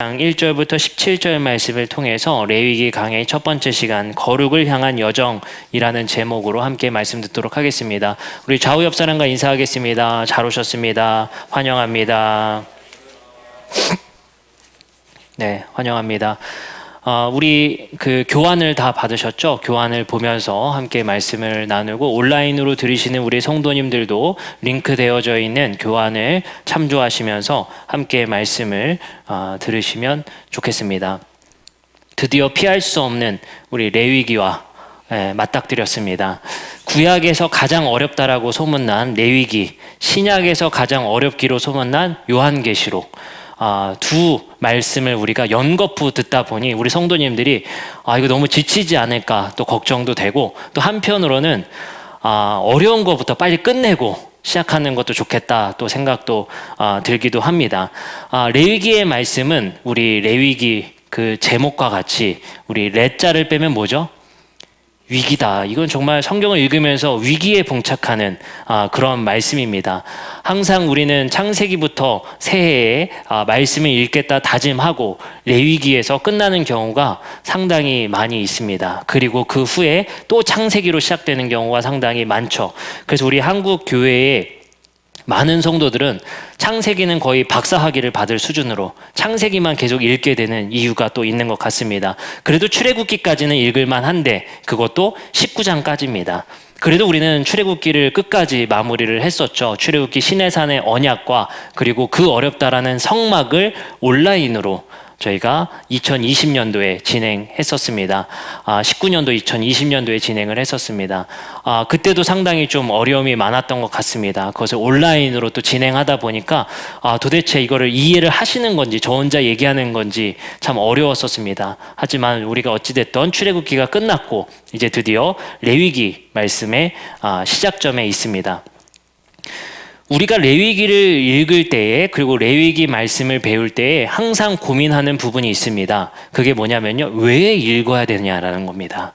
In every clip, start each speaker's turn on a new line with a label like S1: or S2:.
S1: 1절부터 17절 말씀을 통해서 레위기 강의 첫 번째 시간 거룩을 향한 여정이라는 제목으로 함께 말씀 듣도록 하겠습니다. 우리 좌우 옆 사람과 인사하겠습니다. 잘 오셨습니다. 환영합니다. 네, 환영합니다. 어, 우리 그 교환을 다 받으셨죠? 교환을 보면서 함께 말씀을 나누고 온라인으로 들으시는 우리 성도님들도 링크 되어져 있는 교환을 참조하시면서 함께 말씀을 어, 들으시면 좋겠습니다. 드디어 피할 수 없는 우리 레위기와 예, 맞닥뜨렸습니다. 구약에서 가장 어렵다라고 소문난 레위기, 신약에서 가장 어렵기로 소문난 요한계시록. 아, 두 말씀을 우리가 연거푸 듣다 보니 우리 성도님들이 아, 이거 너무 지치지 않을까 또 걱정도 되고 또 한편으로는 아, 어려운 것부터 빨리 끝내고 시작하는 것도 좋겠다 또 생각도 아, 들기도 합니다. 아, 레위기의 말씀은 우리 레위기 그 제목과 같이 우리 레자를 빼면 뭐죠? 위기다. 이건 정말 성경을 읽으면서 위기에 봉착하는 아, 그런 말씀입니다. 항상 우리는 창세기부터 새해에 아, 말씀을 읽겠다 다짐하고 레위기에서 끝나는 경우가 상당히 많이 있습니다. 그리고 그 후에 또 창세기로 시작되는 경우가 상당히 많죠. 그래서 우리 한국 교회에 많은 성도들은 창세기는 거의 박사학위를 받을 수준으로 창세기만 계속 읽게 되는 이유가 또 있는 것 같습니다. 그래도 출애굽기까지는 읽을만 한데 그것도 19장까지입니다. 그래도 우리는 출애굽기를 끝까지 마무리를 했었죠. 출애굽기 시내산의 언약과 그리고 그 어렵다라는 성막을 온라인으로 저희가 2020년도에 진행했었습니다. 아, 19년도, 2020년도에 진행을 했었습니다. 아, 그때도 상당히 좀 어려움이 많았던 것 같습니다. 그것을 온라인으로 또 진행하다 보니까 아, 도대체 이거를 이해를 하시는 건지 저 혼자 얘기하는 건지 참 어려웠었습니다. 하지만 우리가 어찌됐던 출애굽기가 끝났고 이제 드디어 레위기 말씀의 아, 시작점에 있습니다. 우리가 레위기를 읽을 때에 그리고 레위기 말씀을 배울 때에 항상 고민하는 부분이 있습니다. 그게 뭐냐면요. 왜 읽어야 되냐라는 겁니다.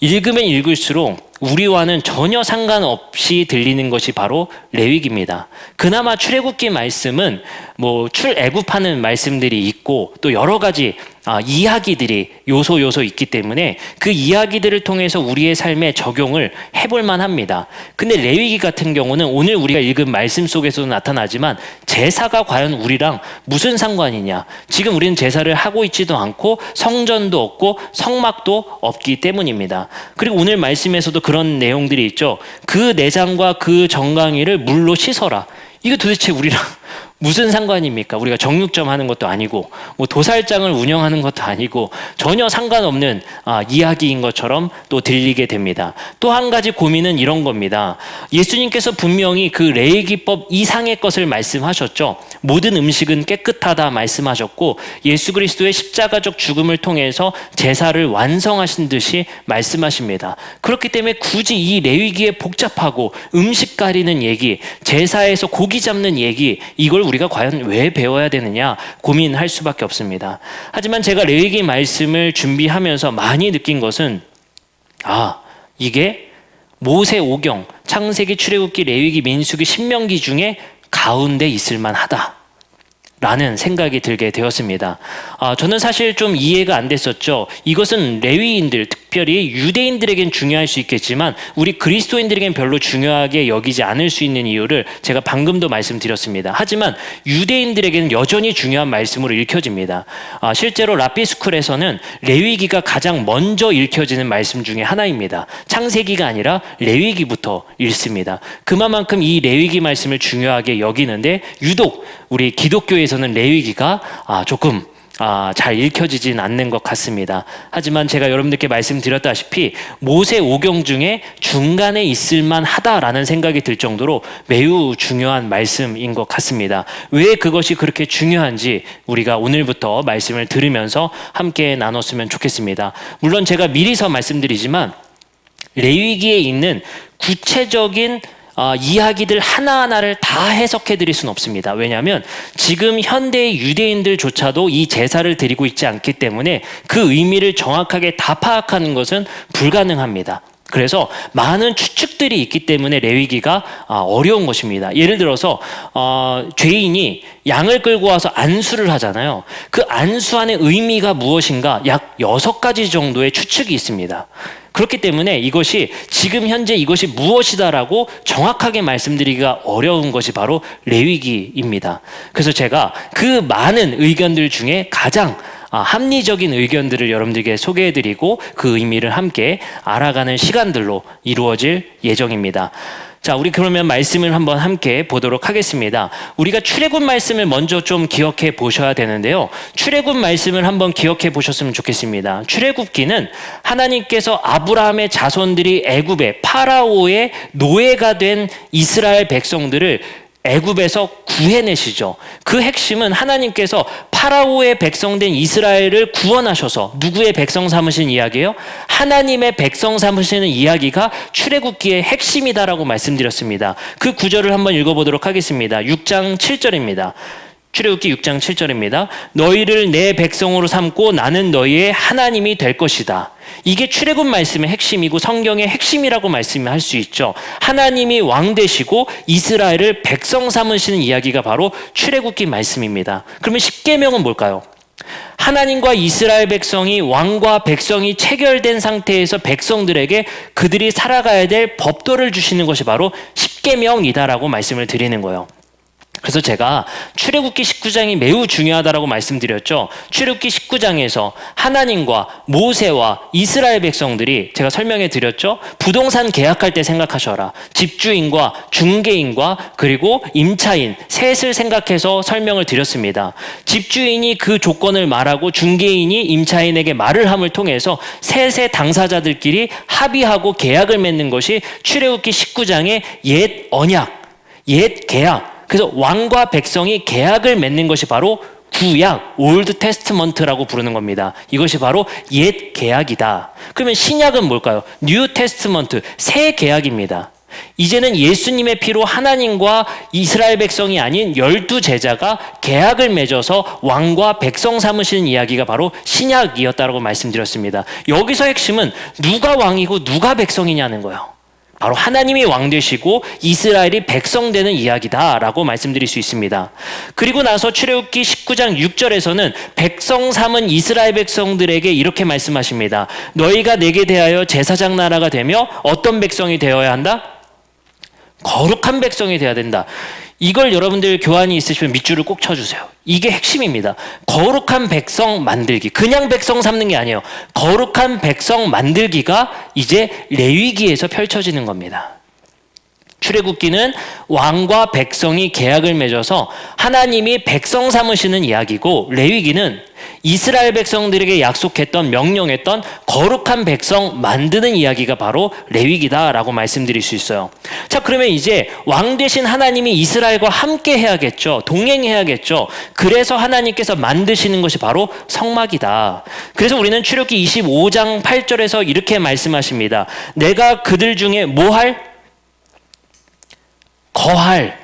S1: 읽으면 읽을수록 우리와는 전혀 상관없이 들리는 것이 바로 레위기입니다. 그나마 출애굽기 말씀은 뭐 출애굽하는 말씀들이 있고 또 여러 가지 아, 이야기들이 요소 요소 있기 때문에 그 이야기들을 통해서 우리의 삶에 적용을 해볼 만합니다. 근데 레위기 같은 경우는 오늘 우리가 읽은 말씀 속에서도 나타나지만 제사가 과연 우리랑 무슨 상관이냐? 지금 우리는 제사를 하고 있지도 않고 성전도 없고 성막도 없기 때문입니다. 그리고 오늘 말씀에서도 그런 내용들이 있죠. 그 내장과 그 정강이를 물로 씻어라. 이거 도대체 우리랑 무슨 상관입니까? 우리가 정육점 하는 것도 아니고 뭐 도살장을 운영하는 것도 아니고 전혀 상관없는 아, 이야기인 것처럼 또 들리게 됩니다. 또 한 가지 고민은 이런 겁니다. 예수님께서 분명히 그 레이기법 이상의 것을 말씀하셨죠. 모든 음식은 깨끗하다 말씀하셨고 예수 그리스도의 십자가적 죽음을 통해서 제사를 완성하신 듯이 말씀하십니다. 그렇기 때문에 굳이 이 레위기에 복잡하고 음식 가리는 얘기, 제사에서 고기 잡는 얘기 이걸 우리가 과연 왜 배워야 되느냐 고민할 수밖에 없습니다. 하지만 제가 레위기 말씀을 준비하면서 많이 느낀 것은 아, 이게 모세 오경, 창세기, 출애굽기, 레위기, 민수기, 신명기 중에 가운데 있을 만하다. 라는 생각이 들게 되었습니다. 아, 저는 사실 좀 이해가 안 됐었죠. 이것은 레위인들, 특 별히 유대인들에겐 중요할 수 있겠지만 우리 그리스도인들에겐 별로 중요하게 여기지 않을 수 있는 이유를 제가 방금도 말씀드렸습니다. 하지만 유대인들에게는 여전히 중요한 말씀으로 읽혀집니다. 아, 실제로 라피스쿨에서는 레위기가 가장 먼저 읽혀지는 말씀 중에 하나입니다. 창세기가 아니라 레위기부터 읽습니다. 그만큼 이 레위기 말씀을 중요하게 여기는데 유독 우리 기독교에서는 레위기가 아, 조금 아, 잘 읽혀지진 않는 것 같습니다. 하지만 제가 여러분들께 말씀드렸다시피 모세 오경 중에 중간에 있을만 하다라는 생각이 들 정도로 매우 중요한 말씀인 것 같습니다. 왜 그것이 그렇게 중요한지 우리가 오늘부터 말씀을 들으면서 함께 나눴으면 좋겠습니다. 물론 제가 미리서 말씀드리지만 레위기에 있는 구체적인 어, 이야기들 하나하나를 다 해석해 드릴 수는 없습니다. 왜냐하면 지금 현대의 유대인들조차도 이 제사를 드리고 있지 않기 때문에 그 의미를 정확하게 다 파악하는 것은 불가능합니다. 그래서 많은 추측들이 있기 때문에 레위기가 아, 어려운 것입니다. 예를 들어서 어, 죄인이 양을 끌고 와서 안수를 하잖아요. 그 안수 안의 의미가 무엇인가 약 여섯 가지 정도의 추측이 있습니다. 그렇기 때문에 이것이 지금 현재 이것이 무엇이다라고 정확하게 말씀드리기가 어려운 것이 바로 레위기입니다. 그래서 제가 그 많은 의견들 중에 가장 아, 합리적인 의견들을 여러분들께 소개해드리고 그 의미를 함께 알아가는 시간들로 이루어질 예정입니다. 자, 우리 그러면 말씀을 한번 함께 보도록 하겠습니다. 우리가 출애굽 말씀을 먼저 좀 기억해 보셔야 되는데요. 출애굽 말씀을 한번 기억해 보셨으면 좋겠습니다. 출애굽기는 하나님께서 아브라함의 자손들이 애굽의 파라오의 노예가 된 이스라엘 백성들을 애굽에서 구해내시죠. 그 핵심은 하나님께서 파라오의 백성된 이스라엘을 구원하셔서 누구의 백성 삼으신 이야기예요? 하나님의 백성 삼으시는 이야기가 출애굽기의 핵심이다라고 말씀드렸습니다. 그 구절을 한번 읽어보도록 하겠습니다. 6장 7절입니다. 출애굽기 6장 7절입니다. 너희를 내 백성으로 삼고 나는 너희의 하나님이 될 것이다. 이게 출애굽 말씀의 핵심이고 성경의 핵심이라고 말씀할 수 있죠. 하나님이 왕 되시고 이스라엘을 백성 삼으시는 이야기가 바로 출애굽기 말씀입니다. 그러면 십계명은 뭘까요? 하나님과 이스라엘 백성이 왕과 백성이 체결된 상태에서 백성들에게 그들이 살아가야 될 법도를 주시는 것이 바로 십계명이다라고 말씀을 드리는 거예요. 그래서 제가 출애굽기 19장이 매우 중요하다라고 말씀드렸죠. 출애굽기 19장에서 하나님과 모세와 이스라엘 백성들이 제가 설명해 드렸죠. 부동산 계약할 때 생각하셔라. 집주인과 중개인과 그리고 임차인 셋을 생각해서 설명을 드렸습니다. 집주인이 그 조건을 말하고 중개인이 임차인에게 말을 함을 통해서 셋의 당사자들끼리 합의하고 계약을 맺는 것이 출애굽기 19장의 옛 언약, 옛 계약 그래서 왕과 백성이 계약을 맺는 것이 바로 구약, 올드 테스트먼트라고 부르는 겁니다. 이것이 바로 옛 계약이다. 그러면 신약은 뭘까요? 뉴 테스트먼트, 새 계약입니다. 이제는 예수님의 피로 하나님과 이스라엘 백성이 아닌 열두 제자가 계약을 맺어서 왕과 백성 삼으시는 이야기가 바로 신약이었다고 말씀드렸습니다. 여기서 핵심은 누가 왕이고 누가 백성이냐는 거예요. 바로 하나님이 왕 되시고 이스라엘이 백성 되는 이야기다라고 말씀드릴 수 있습니다. 그리고 나서 출애굽기 19장 6절에서는 백성 삼은 이스라엘 백성들에게 이렇게 말씀하십니다. 너희가 내게 대하여 제사장 나라가 되며 어떤 백성이 되어야 한다? 거룩한 백성이 되어야 된다. 이걸 여러분들 교환이 있으시면 밑줄을 꼭 쳐주세요. 이게 핵심입니다. 거룩한 백성 만들기. 그냥 백성 삼는 게 아니에요. 거룩한 백성 만들기가 이제 레위기에서 펼쳐지는 겁니다. 출애굽기는 왕과 백성이 계약을 맺어서 하나님이 백성 삼으시는 이야기고 레위기는 이스라엘 백성들에게 약속했던 명령했던 거룩한 백성 만드는 이야기가 바로 레위기다라고 말씀드릴 수 있어요. 자, 그러면 이제 왕 되신 하나님이 이스라엘과 함께 해야겠죠. 동행해야겠죠. 그래서 하나님께서 만드시는 것이 바로 성막이다. 그래서 우리는 출애굽기 25장 8절에서 이렇게 말씀하십니다. 내가 그들 중에 뭐 할 거할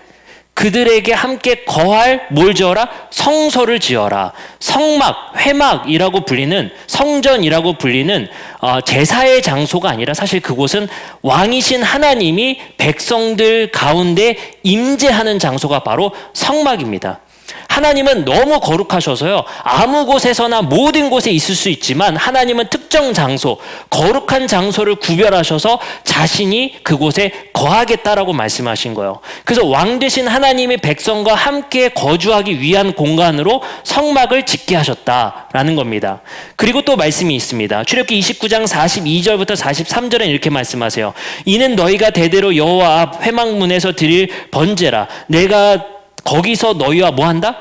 S1: 그들에게 함께 거할 뭘 지어라? 성소를 지어라. 성막, 회막이라고 불리는 성전이라고 불리는 어, 제사의 장소가 아니라 사실 그곳은 왕이신 하나님이 백성들 가운데 임재하는 장소가 바로 성막입니다. 하나님은 너무 거룩하셔서요. 아무 곳에서나 모든 곳에 있을 수 있지만 하나님은 특정 장소, 거룩한 장소를 구별하셔서 자신이 그곳에 거하겠다라고 말씀하신 거예요. 그래서 왕 되신 하나님의 백성과 함께 거주하기 위한 공간으로 성막을 짓게 하셨다라는 겁니다. 그리고 또 말씀이 있습니다. 출애굽기 29장 42절부터 43절에 이렇게 말씀하세요. 이는 너희가 대대로 여호와 앞 회막문에서 드릴 번제라. 내가 거기서 너희와 뭐 한다?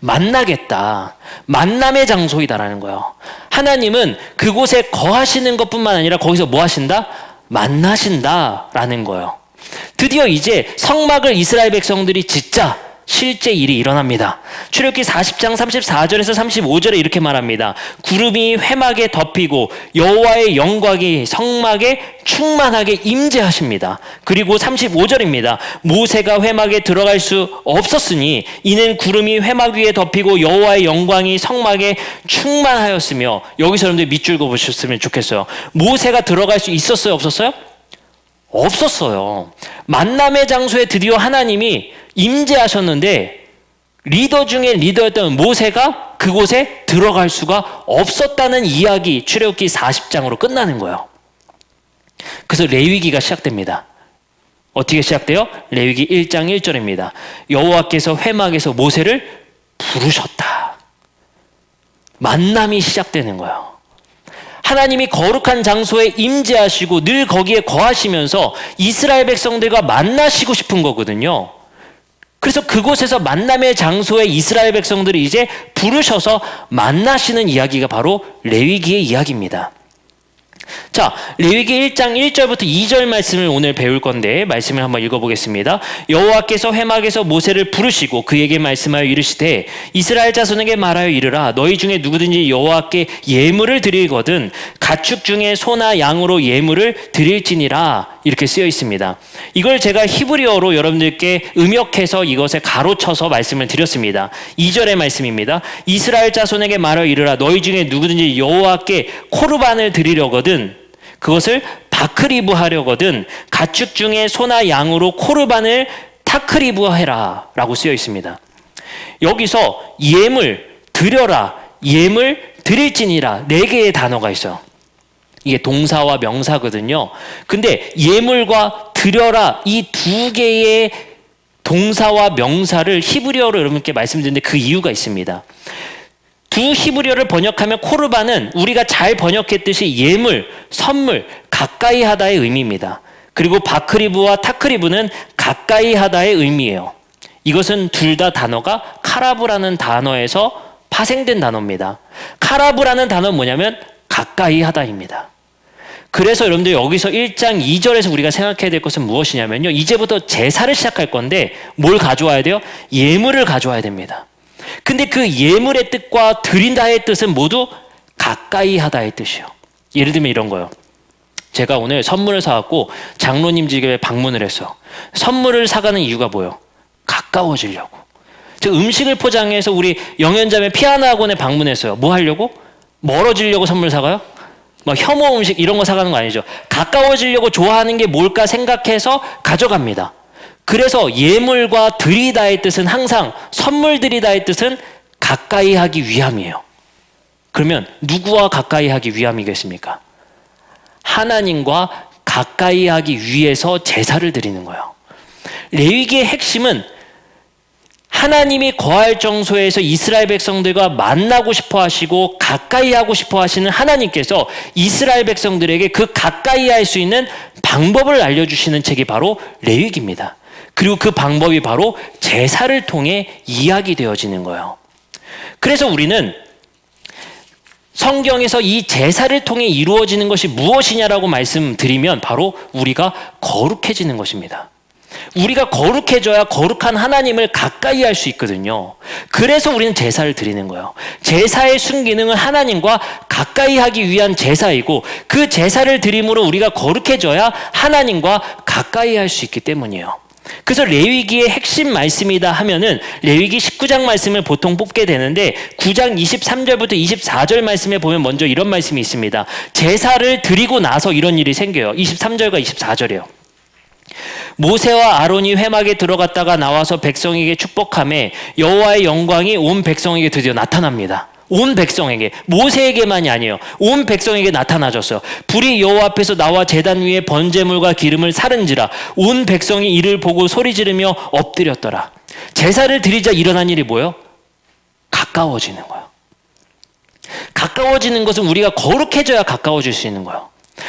S1: 만나겠다. 만남의 장소이다라는 거예요. 하나님은 그곳에 거하시는 것뿐만 아니라 거기서 뭐 하신다? 만나신다라는 거예요. 드디어 이제 성막을 이스라엘 백성들이 짓자. 실제 일이 일어납니다. 출애굽기 40장 34절에서 35절에 이렇게 말합니다. 구름이 회막에 덮이고 여호와의 영광이 성막에 충만하게 임재하십니다. 그리고 35절입니다. 모세가 회막에 들어갈 수 없었으니 이는 구름이 회막 위에 덮이고 여호와의 영광이 성막에 충만하였으며 여기서 여러분들 밑줄 그어 보셨으면 좋겠어요. 모세가 들어갈 수 있었어요, 없었어요? 없었어요. 만남의 장소에 드디어 하나님이 임재하셨는데 리더 중에 리더였던 모세가 그곳에 들어갈 수가 없었다는 이야기 출애굽기 40장으로 끝나는 거예요. 그래서 레위기가 시작됩니다. 어떻게 시작돼요? 레위기 1장 1절입니다. 여호와께서 회막에서 모세를 부르셨다. 만남이 시작되는 거예요. 하나님이 거룩한 장소에 임재하시고 늘 거기에 거하시면서 이스라엘 백성들과 만나시고 싶은 거거든요. 그래서 그곳에서 만남의 장소에 이스라엘 백성들이 이제 부르셔서 만나시는 이야기가 바로 레위기의 이야기입니다. 자, 레위기 1장 1절부터 2절 말씀을 오늘 배울 건데 말씀을 한번 읽어보겠습니다. 여호와께서 회막에서 모세를 부르시고 그에게 말씀하여 이르시되 이스라엘 자손에게 말하여 이르라 너희 중에 누구든지 여호와께 예물을 드리거든 가축 중에 소나 양으로 예물을 드릴지니라 이렇게 쓰여 있습니다. 이걸 제가 히브리어로 여러분들께 음역해서 이것에 가로쳐서 말씀을 드렸습니다. 2절의 말씀입니다. 이스라엘 자손에게 말하여 이르라 너희 중에 누구든지 여호와께 코르반을 드리려거든 그것을 바크리브 하려거든 가축 중에 소나 양으로 코르반을 타크리브 해라 라고 쓰여 있습니다. 여기서 예물 드려라 예물 드릴지니라 네 개의 단어가 있어요. 이게 동사와 명사거든요. 근데 예물과 드려라 이 두 개의 동사와 명사를 히브리어로 여러분께 말씀드리는데 그 이유가 있습니다. 두 히브리어를 번역하면 코르반은 우리가 잘 번역했듯이 예물, 선물, 가까이 하다의 의미입니다. 그리고 바크리브와 타크리브는 가까이 하다의 의미예요. 이것은 둘 다 단어가 카라브라는 단어에서 파생된 단어입니다. 카라브라는 단어는 뭐냐면 가까이 하다입니다. 그래서 여러분들 여기서 1장 2절에서 우리가 생각해야 될 것은 무엇이냐면요. 이제부터 제사를 시작할 건데 뭘 가져와야 돼요? 예물을 가져와야 됩니다. 근데 그 예물의 뜻과 드린다의 뜻은 모두 가까이 하다의 뜻이요. 예를 들면 이런 거요. 제가 오늘 선물을 사갖고 장로님 집에 방문을 했어. 선물을 사가는 이유가 뭐요? 가까워지려고. 저 음식을 포장해서 우리 영현자매 피아노 학원에 방문했어요. 뭐 하려고? 멀어지려고 선물 사가요? 뭐 혐오 음식 이런 거 사가는 거 아니죠. 가까워지려고 좋아하는 게 뭘까 생각해서 가져갑니다. 그래서 예물과 드리다의 뜻은 항상 선물 드리다의 뜻은 가까이 하기 위함이에요. 그러면 누구와 가까이 하기 위함이겠습니까? 하나님과 가까이 하기 위해서 제사를 드리는 거예요. 레위기의 핵심은 하나님이 거할 정소에서 이스라엘 백성들과 만나고 싶어 하시고 가까이 하고 싶어 하시는 하나님께서 이스라엘 백성들에게 그 가까이 할 수 있는 방법을 알려주시는 책이 바로 레위기입니다. 그리고 그 방법이 바로 제사를 통해 이야기되어지는 거예요. 그래서 우리는 성경에서 이 제사를 통해 이루어지는 것이 무엇이냐라고 말씀드리면 바로 우리가 거룩해지는 것입니다. 우리가 거룩해져야 거룩한 하나님을 가까이 할 수 있거든요. 그래서 우리는 제사를 드리는 거예요. 제사의 순기능은 하나님과 가까이 하기 위한 제사이고 그 제사를 드림으로 우리가 거룩해져야 하나님과 가까이 할 수 있기 때문이에요. 그래서 레위기의 핵심 말씀이다 하면은 레위기 19장 말씀을 보통 뽑게 되는데 9장 23절부터 24절 말씀에 보면 먼저 이런 말씀이 있습니다. 제사를 드리고 나서 이런 일이 생겨요. 23절과 24절이에요. 모세와 아론이 회막에 들어갔다가 나와서 백성에게 축복함에 여호와의 영광이 온 백성에게 드디어 나타납니다. 온 백성에게 모세에게만이 아니에요. 온 백성에게 나타나졌어요. 불이 여호와 앞에서 나와 제단 위에 번제물과 기름을 사른지라 온 백성이 이를 보고 소리 지르며 엎드렸더라. 제사를 드리자 일어난 일이 뭐예요? 가까워지는 거예요. 가까워지는 것은 우리가 거룩해져야 가까워질 수 있는 거예요.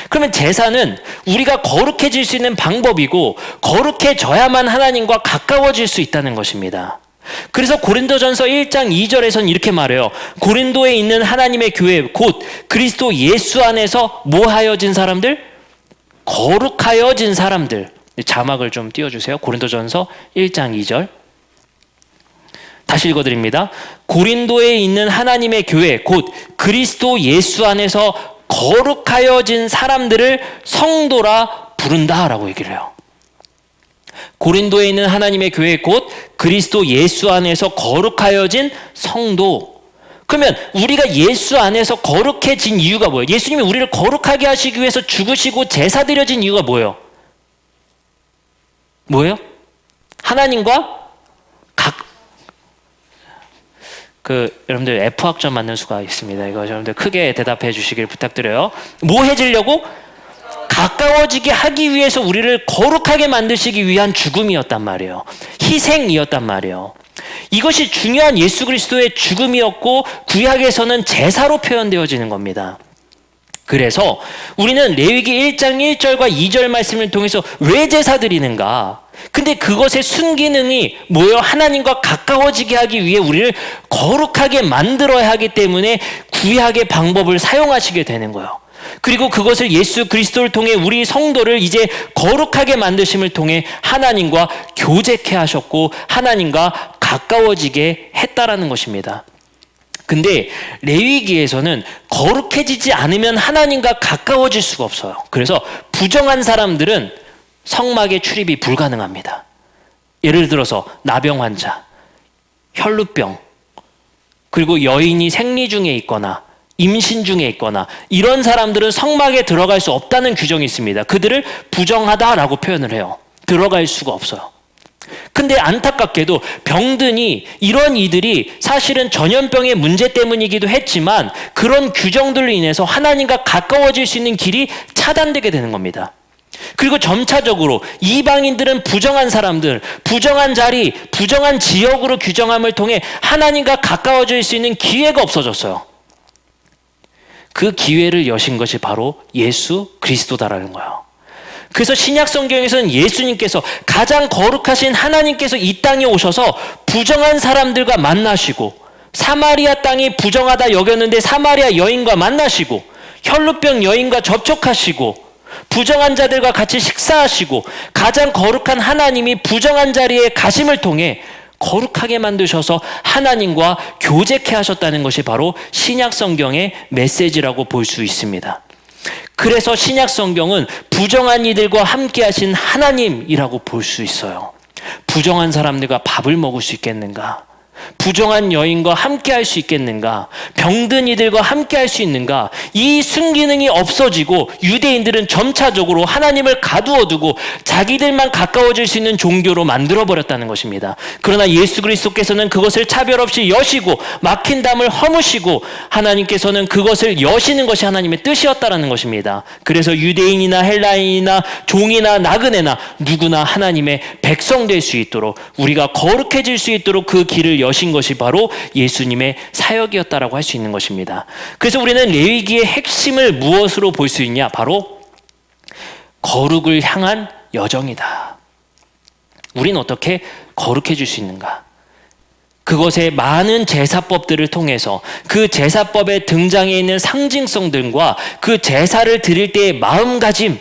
S1: 그러면 제사는 우리가 거룩해질 수 있는 방법이고 거룩해져야만 하나님과 가까워질 수 있다는 것입니다. 그래서 고린도전서 1장 2절에서는 이렇게 말해요. 고린도에 있는 하나님의 교회 곧 그리스도 예수 안에서 뭐하여진 사람들? 거룩하여진 사람들. 자막을 좀 띄워 주세요. 고린도전서 1장 2절. 다시 읽어드립니다. 고린도에 있는 하나님의 교회, 곧 그리스도 예수 안에서 거룩하여진 사람들을 성도라 부른다라고 얘기를 해요. 고린도에 있는 하나님의 교회 곧 그리스도 예수 안에서 거룩하여진 성도. 그러면 우리가 예수 안에서 거룩해진 이유가 뭐예요? 예수님이 우리를 거룩하게 하시기 위해서 죽으시고 제사 드려진 이유가 뭐예요? 뭐예요? 하나님과 각, 그, 여러분들 F학점 맞는 수가 있습니다. 이거 여러분들 크게 대답해 주시길 부탁드려요. 뭐 해지려고? 가까워지게 하기 위해서 우리를 거룩하게 만드시기 위한 죽음이었단 말이에요. 희생이었단 말이에요. 이것이 중요한 예수 그리스도의 죽음이었고 구약에서는 제사로 표현되어지는 겁니다. 그래서 우리는 레위기 1장 1절과 2절 말씀을 통해서 왜 제사 드리는가? 근데 그것의 순기능이 뭐예요? 하나님과 가까워지게 하기 위해 우리를 거룩하게 만들어야 하기 때문에 구약의 방법을 사용하시게 되는 거예요. 그리고 그것을 예수 그리스도를 통해 우리 성도를 이제 거룩하게 만드심을 통해 하나님과 교제케 하셨고 하나님과 가까워지게 했다라는 것입니다. 근데 레위기에서는 거룩해지지 않으면 하나님과 가까워질 수가 없어요. 그래서 부정한 사람들은 성막에 출입이 불가능합니다. 예를 들어서 나병 환자, 혈루병, 그리고 여인이 생리 중에 있거나 임신 중에 있거나 이런 사람들은 성막에 들어갈 수 없다는 규정이 있습니다. 그들을 부정하다라고 표현을 해요. 들어갈 수가 없어요. 근데 안타깝게도 병든이 이런 이들이 사실은 전염병의 문제 때문이기도 했지만 그런 규정들로 인해서 하나님과 가까워질 수 있는 길이 차단되게 되는 겁니다. 그리고 점차적으로 이방인들은 부정한 사람들, 부정한 자리, 부정한 지역으로 규정함을 통해 하나님과 가까워질 수 있는 기회가 없어졌어요. 그 기회를 여신 것이 바로 예수 그리스도다라는 거예요. 그래서 신약 성경에서는 예수님께서 가장 거룩하신 하나님께서 이 땅에 오셔서 부정한 사람들과 만나시고 사마리아 땅이 부정하다 여겼는데 사마리아 여인과 만나시고 혈루병 여인과 접촉하시고 부정한 자들과 같이 식사하시고 가장 거룩한 하나님이 부정한 자리에 가심을 통해 거룩하게 만드셔서 하나님과 교제케 하셨다는 것이 바로 신약 성경의 메시지라고 볼 수 있습니다. 그래서 신약 성경은 부정한 이들과 함께 하신 하나님이라고 볼 수 있어요. 부정한 사람들과 밥을 먹을 수 있겠는가? 부정한 여인과 함께 할 수 있겠는가? 병든 이들과 함께 할 수 있는가? 이 순기능이 없어지고 유대인들은 점차적으로 하나님을 가두어 두고 자기들만 가까워질 수 있는 종교로 만들어 버렸다는 것입니다. 그러나 예수 그리스도께서는 그것을 차별 없이 여시고 막힌 담을 허무시고 하나님께서는 그것을 여시는 것이 하나님의 뜻이었다라는 것입니다. 그래서 유대인이나 헬라인이나 종이나 나그네나 누구나 하나님의 백성 될 수 있도록 우리가 거룩해질 수 있도록 그 길을 여신 것이 바로 예수님의 사역이었다라고 할 수 있는 것입니다. 그래서 우리는 레위기의 핵심을 무엇으로 볼 수 있냐? 바로 거룩을 향한 여정이다. 우린 어떻게 거룩해질 수 있는가? 그것의 많은 제사법들을 통해서 그 제사법에 등장해 있는 상징성들과 그 제사를 드릴 때의 마음가짐,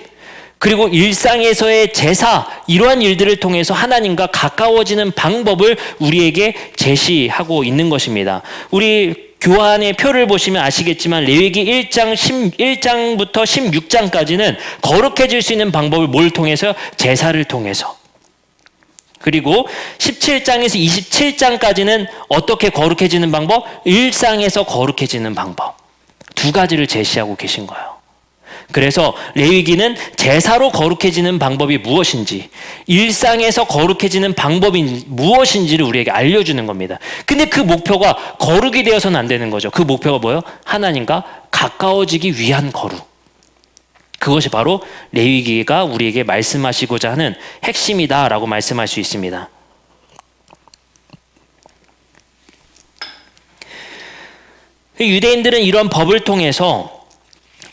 S1: 그리고 일상에서의 제사 이러한 일들을 통해서 하나님과 가까워지는 방법을 우리에게 제시하고 있는 것입니다. 우리 교환의 표를 보시면 아시겠지만 레위기 1장 11장부터 16장까지는 거룩해질 수 있는 방법을 뭘 통해서 제사를 통해서 그리고 17장에서 27장까지는 어떻게 거룩해지는 방법? 일상에서 거룩해지는 방법. 두 가지를 제시하고 계신 거예요. 그래서 레위기는 제사로 거룩해지는 방법이 무엇인지, 일상에서 거룩해지는 방법이 무엇인지를 우리에게 알려주는 겁니다. 근데 그 목표가 거룩이 되어서는 안 되는 거죠. 그 목표가 뭐예요? 하나님과 가까워지기 위한 거룩. 그것이 바로 레위기가 우리에게 말씀하시고자 하는 핵심이다라고 말씀할 수 있습니다. 유대인들은 이런 법을 통해서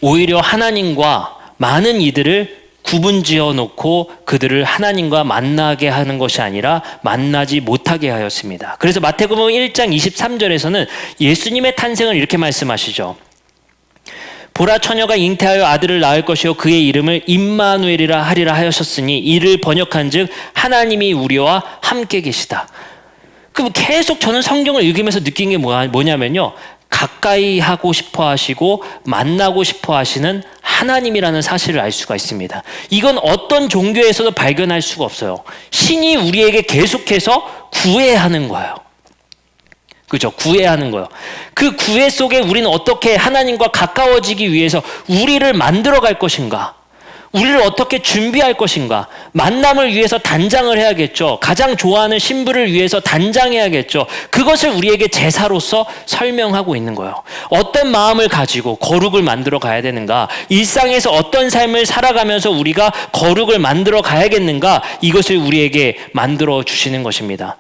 S1: 오히려 하나님과 많은 이들을 구분 지어 놓고 그들을 하나님과 만나게 하는 것이 아니라 만나지 못하게 하였습니다. 그래서 마태복음 1장 23절에서는 예수님의 탄생을 이렇게 말씀하시죠. 보라 처녀가 잉태하여 아들을 낳을 것이요 그의 이름을 임마누엘이라 하리라 하셨으니 이를 번역한즉 하나님이 우리와 함께 계시다. 그럼 계속 저는 성경을 읽으면서 느낀 게 뭐냐면요. 가까이 하고 싶어 하시고 만나고 싶어 하시는 하나님이라는 사실을 알 수가 있습니다. 이건 어떤 종교에서도 발견할 수가 없어요. 신이 우리에게 계속해서 구해야 하는 거예요. 그죠? 구해야 하는 거예요. 그 구해 속에 우리는 어떻게 하나님과 가까워지기 위해서 우리를 만들어 갈 것인가? 우리를 어떻게 준비할 것인가? 만남을 위해서 단장을 해야겠죠. 가장 좋아하는 신부를 위해서 단장해야겠죠. 그것을 우리에게 제사로서 설명하고 있는 거예요. 어떤 마음을 가지고 거룩을 만들어 가야 되는가? 일상에서 어떤 삶을 살아가면서 우리가 거룩을 만들어 가야겠는가? 이것을 우리에게 만들어 주시는 것입니다.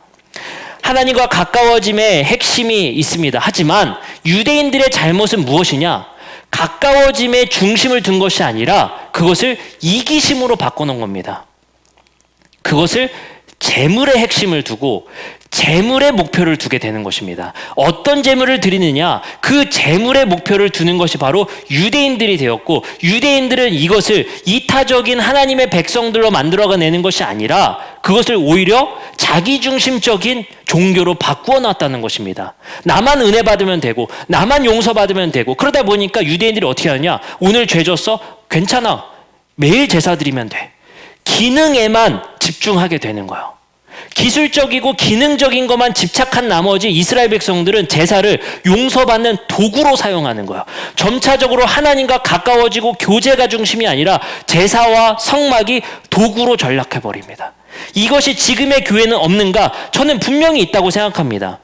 S1: 하나님과 가까워짐의 핵심이 있습니다. 하지만 유대인들의 잘못은 무엇이냐? 가까워짐의 중심을 둔 것이 아니라 그것을 이기심으로 바꿔놓은 겁니다. 그것을 재물의 핵심을 두고 재물의 목표를 두게 되는 것입니다. 어떤 재물을 드리느냐? 그 재물의 목표를 두는 것이 바로 유대인들이 되었고 유대인들은 이것을 이타적인 하나님의 백성들로 만들어내는 것이 아니라 그것을 오히려 자기중심적인 종교로 바꾸어 놨다는 것입니다. 나만 은혜 받으면 되고 나만 용서받으면 되고 그러다 보니까 유대인들이 어떻게 하냐? 오늘 죄 졌어? 괜찮아. 매일 제사 드리면 돼. 기능에만 집중하게 되는 거예요. 기술적이고 기능적인 것만 집착한 나머지 이스라엘 백성들은 제사를 용서받는 도구로 사용하는 거예요. 점차적으로 하나님과 가까워지고 교제가 중심이 아니라 제사와 성막이 도구로 전락해 버립니다. 이것이 지금의 교회는 없는가? 저는 분명히 있다고 생각합니다.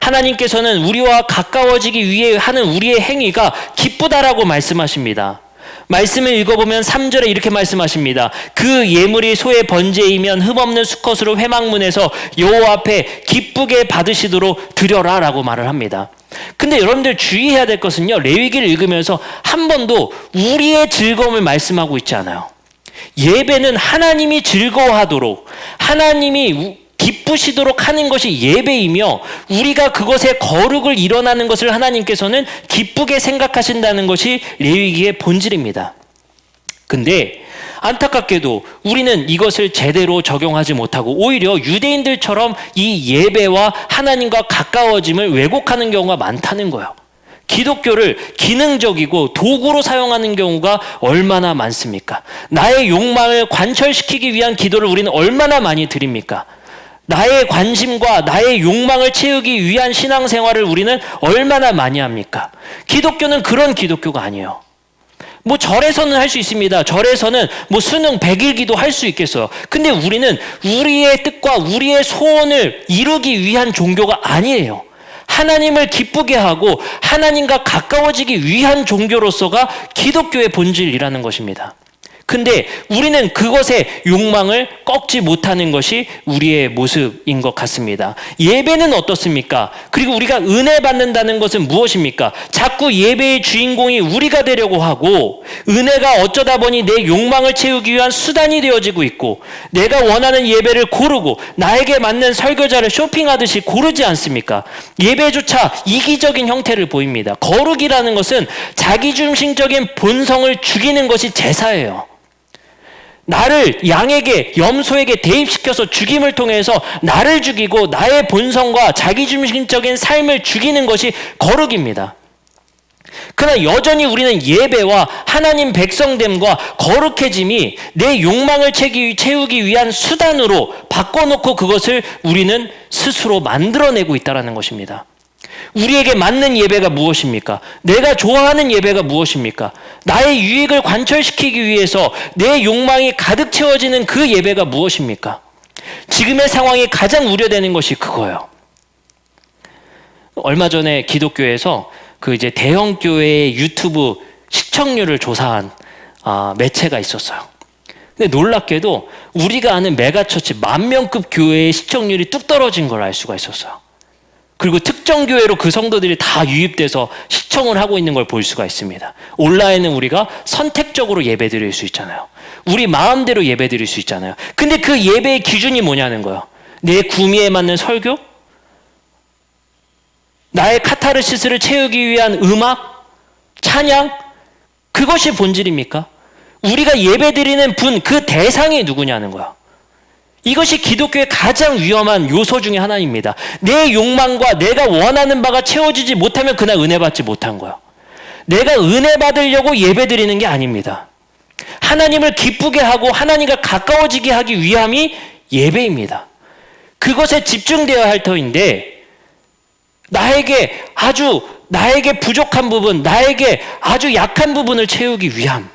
S1: 하나님께서는 우리와 가까워지기 위해 하는 우리의 행위가 기쁘다라고 말씀하십니다. 말씀을 읽어보면 3절에 이렇게 말씀하십니다. 그 예물이 소의 번제이면 흠없는 수컷으로 회막문에서 여호와 앞에 기쁘게 받으시도록 드려라 라고 말을 합니다. 근데 여러분들 주의해야 될 것은요. 레위기를 읽으면서 한 번도 우리의 즐거움을 말씀하고 있지 않아요. 예배는 하나님이 즐거워하도록 하나님이 기쁘시도록 하는 것이 예배이며 우리가 그것에 거룩을 일어나는 것을 하나님께서는 기쁘게 생각하신다는 것이 레위기의 본질입니다. 근데 안타깝게도 우리는 이것을 제대로 적용하지 못하고 오히려 유대인들처럼 이 예배와 하나님과 가까워짐을 왜곡하는 경우가 많다는 거예요. 기독교를 기능적이고 도구로 사용하는 경우가 얼마나 많습니까? 나의 욕망을 관철시키기 위한 기도를 우리는 얼마나 많이 드립니까? 나의 관심과 나의 욕망을 채우기 위한 신앙생활을 우리는 얼마나 많이 합니까? 기독교는 그런 기독교가 아니에요. 뭐 절에서는 할 수 있습니다. 절에서는 뭐 수능 100일 기도 할 수 있겠어요. 근데 우리는 우리의 뜻과 우리의 소원을 이루기 위한 종교가 아니에요. 하나님을 기쁘게 하고 하나님과 가까워지기 위한 종교로서가 기독교의 본질이라는 것입니다. 근데 우리는 그것에 욕망을 꺾지 못하는 것이 우리의 모습인 것 같습니다. 예배는 어떻습니까? 그리고 우리가 은혜 받는다는 것은 무엇입니까? 자꾸 예배의 주인공이 우리가 되려고 하고 은혜가 어쩌다 보니 내 욕망을 채우기 위한 수단이 되어지고 있고 내가 원하는 예배를 고르고 나에게 맞는 설교자를 쇼핑하듯이 고르지 않습니까? 예배조차 이기적인 형태를 보입니다. 거룩이라는 것은 자기중심적인 본성을 죽이는 것이 제사예요. 나를 양에게 염소에게 대입시켜서 죽임을 통해서 나를 죽이고 나의 본성과 자기중심적인 삶을 죽이는 것이 거룩입니다. 그러나 여전히 우리는 예배와 하나님 백성됨과 거룩해짐이 내 욕망을 채우기 위한 수단으로 바꿔놓고 그것을 우리는 스스로 만들어내고 있다는 것입니다. 우리에게 맞는 예배가 무엇입니까? 내가 좋아하는 예배가 무엇입니까? 나의 유익을 관철시키기 위해서 내 욕망이 가득 채워지는 그 예배가 무엇입니까? 지금의 상황이 가장 우려되는 것이 그거예요. 얼마 전에 기독교에서 그 이제 대형 교회의 유튜브 시청률을 조사한 아, 매체가 있었어요. 근데 놀랍게도 우리가 아는 메가처치 만 명급 교회의 시청률이 뚝 떨어진 걸 알 수가 있었어요. 그리고 특정 교회로 그 성도들이 다 유입돼서 시청을 하고 있는 걸 볼 수가 있습니다. 온라인은 우리가 선택적으로 예배 드릴 수 있잖아요. 우리 마음대로 예배 드릴 수 있잖아요. 근데 그 예배의 기준이 뭐냐는 거예요. 내 구미에 맞는 설교? 나의 카타르시스를 채우기 위한 음악? 찬양? 그것이 본질입니까? 우리가 예배 드리는 분, 그 대상이 누구냐는 거야. 이것이 기독교의 가장 위험한 요소 중에 하나입니다. 내 욕망과 내가 원하는 바가 채워지지 못하면 그날 은혜 받지 못한 거예요. 내가 은혜 받으려고 예배 드리는 게 아닙니다. 하나님을 기쁘게 하고 하나님과 가까워지게 하기 위함이 예배입니다. 그것에 집중되어야 할 터인데 나에게 아주 나에게 부족한 부분, 나에게 아주 약한 부분을 채우기 위함.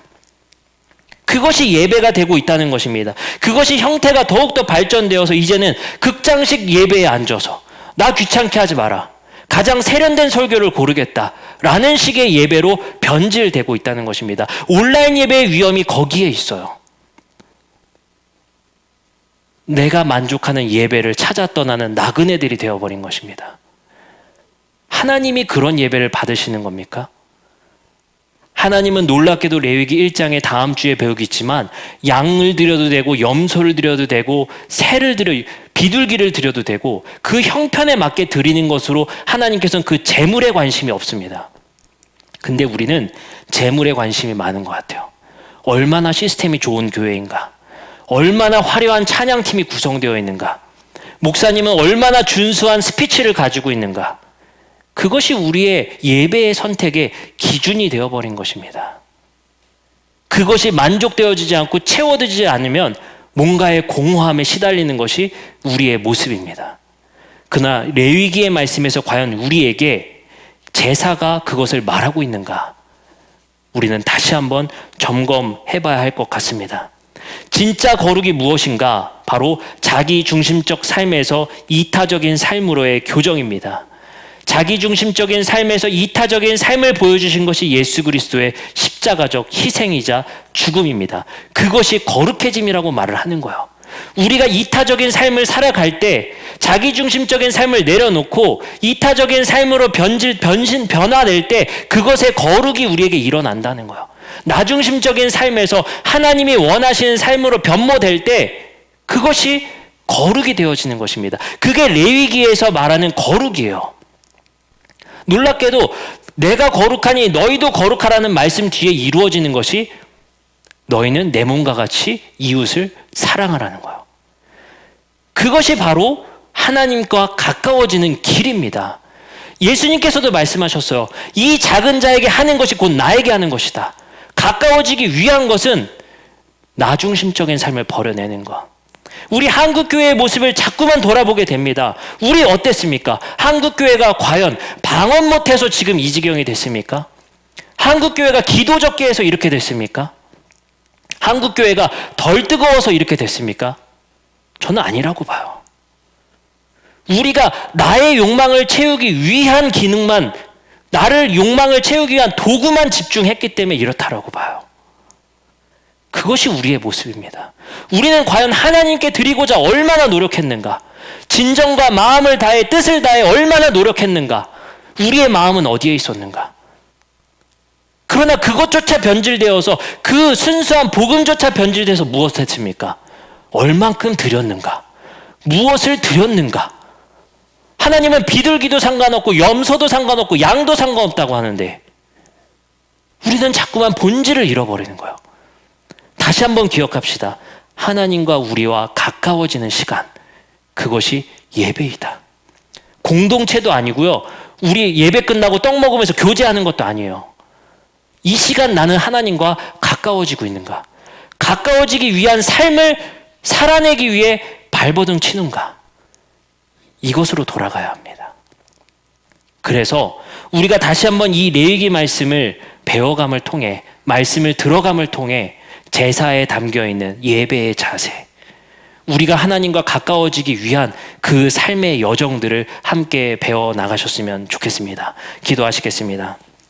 S1: 그것이 예배가 되고 있다는 것입니다. 그것이 형태가 더욱더 발전되어서 이제는 극장식 예배에 앉아서 나 귀찮게 하지 마라. 가장 세련된 설교를 고르겠다. 라는 식의 예배로 변질되고 있다는 것입니다. 온라인 예배의 위험이 거기에 있어요. 내가 만족하는 예배를 찾아 떠나는 나그네들이 되어버린 것입니다. 하나님이 그런 예배를 받으시는 겁니까? 하나님은 놀랍게도 레위기 1장에 다음 주에 배우겠지만 양을 드려도 되고 염소를 드려도 되고 새를 드려 비둘기를 드려도 되고 그 형편에 맞게 드리는 것으로 하나님께서는 그 재물에 관심이 없습니다. 근데 우리는 재물에 관심이 많은 것 같아요. 얼마나 시스템이 좋은 교회인가? 얼마나 화려한 찬양팀이 구성되어 있는가? 목사님은 얼마나 준수한 스피치를 가지고 있는가? 그것이 우리의 예배의 선택의 기준이 되어버린 것입니다. 그것이 만족되어지지 않고 채워지지 않으면 뭔가의 공허함에 시달리는 것이 우리의 모습입니다. 그러나 레위기의 말씀에서 과연 우리에게 제사가 그것을 말하고 있는가? 우리는 다시 한번 점검해 봐야 할 것 같습니다. 진짜 거룩이 무엇인가? 바로 자기 중심적 삶에서 이타적인 삶으로의 교정입니다. 자기 중심적인 삶에서 이타적인 삶을 보여주신 것이 예수 그리스도의 십자가적 희생이자 죽음입니다. 그것이 거룩해짐이라고 말을 하는 거예요. 우리가 이타적인 삶을 살아갈 때 자기 중심적인 삶을 내려놓고 이타적인 삶으로 변질, 변신, 변화될 때 그것의 거룩이 우리에게 일어난다는 거예요. 나 중심적인 삶에서 하나님이 원하시는 삶으로 변모될 때 그것이 거룩이 되어지는 것입니다. 그게 레위기에서 말하는 거룩이에요. 놀랍게도 내가 거룩하니 너희도 거룩하라는 말씀 뒤에 이루어지는 것이 너희는 내 몸과 같이 이웃을 사랑하라는 거예요. 그것이 바로 하나님과 가까워지는 길입니다. 예수님께서도 말씀하셨어요. 이 작은 자에게 하는 것이 곧 나에게 하는 것이다. 가까워지기 위한 것은 나 중심적인 삶을 버려내는 것. 우리 한국 교회의 모습을 자꾸만 돌아보게 됩니다. 우리 어땠습니까? 한국 교회가 과연 방언 못해서 지금 이 지경이 됐습니까? 한국 교회가 기도 적게 해서 이렇게 됐습니까? 한국 교회가 덜 뜨거워서 이렇게 됐습니까? 저는 아니라고 봐요. 우리가 나의 욕망을 채우기 위한 기능만, 나를 욕망을 채우기 위한 도구만 집중했기 때문에 이렇다라고 봐요. 그것이 우리의 모습입니다. 우리는 과연 하나님께 드리고자 얼마나 노력했는가? 진정과 마음을 다해 뜻을 다해 얼마나 노력했는가? 우리의 마음은 어디에 있었는가? 그러나 그것조차 변질되어서 그 순수한 복음조차 변질돼서 무엇을 했습니까? 얼만큼 드렸는가? 무엇을 드렸는가? 하나님은 비둘기도 상관없고 염소도 상관없고 양도 상관없다고 하는데 우리는 자꾸만 본질을 잃어버리는 거예요. 다시 한번 기억합시다. 하나님과 우리와 가까워지는 시간. 그것이 예배이다. 공동체도 아니고요. 우리 예배 끝나고 떡 먹으면서 교제하는 것도 아니에요. 이 시간 나는 하나님과 가까워지고 있는가? 가까워지기 위한 삶을 살아내기 위해 발버둥 치는가? 이것으로 돌아가야 합니다. 그래서 우리가 다시 한번 이 레위기 말씀을 배워감을 통해 말씀을 들어감을 통해 제사에 담겨 있는 예배의 자세, 우리가 하나님과 가까워지기 위한 그 삶의 여정들을 함께 배워 나가셨으면 좋겠습니다. 기도하시겠습니다.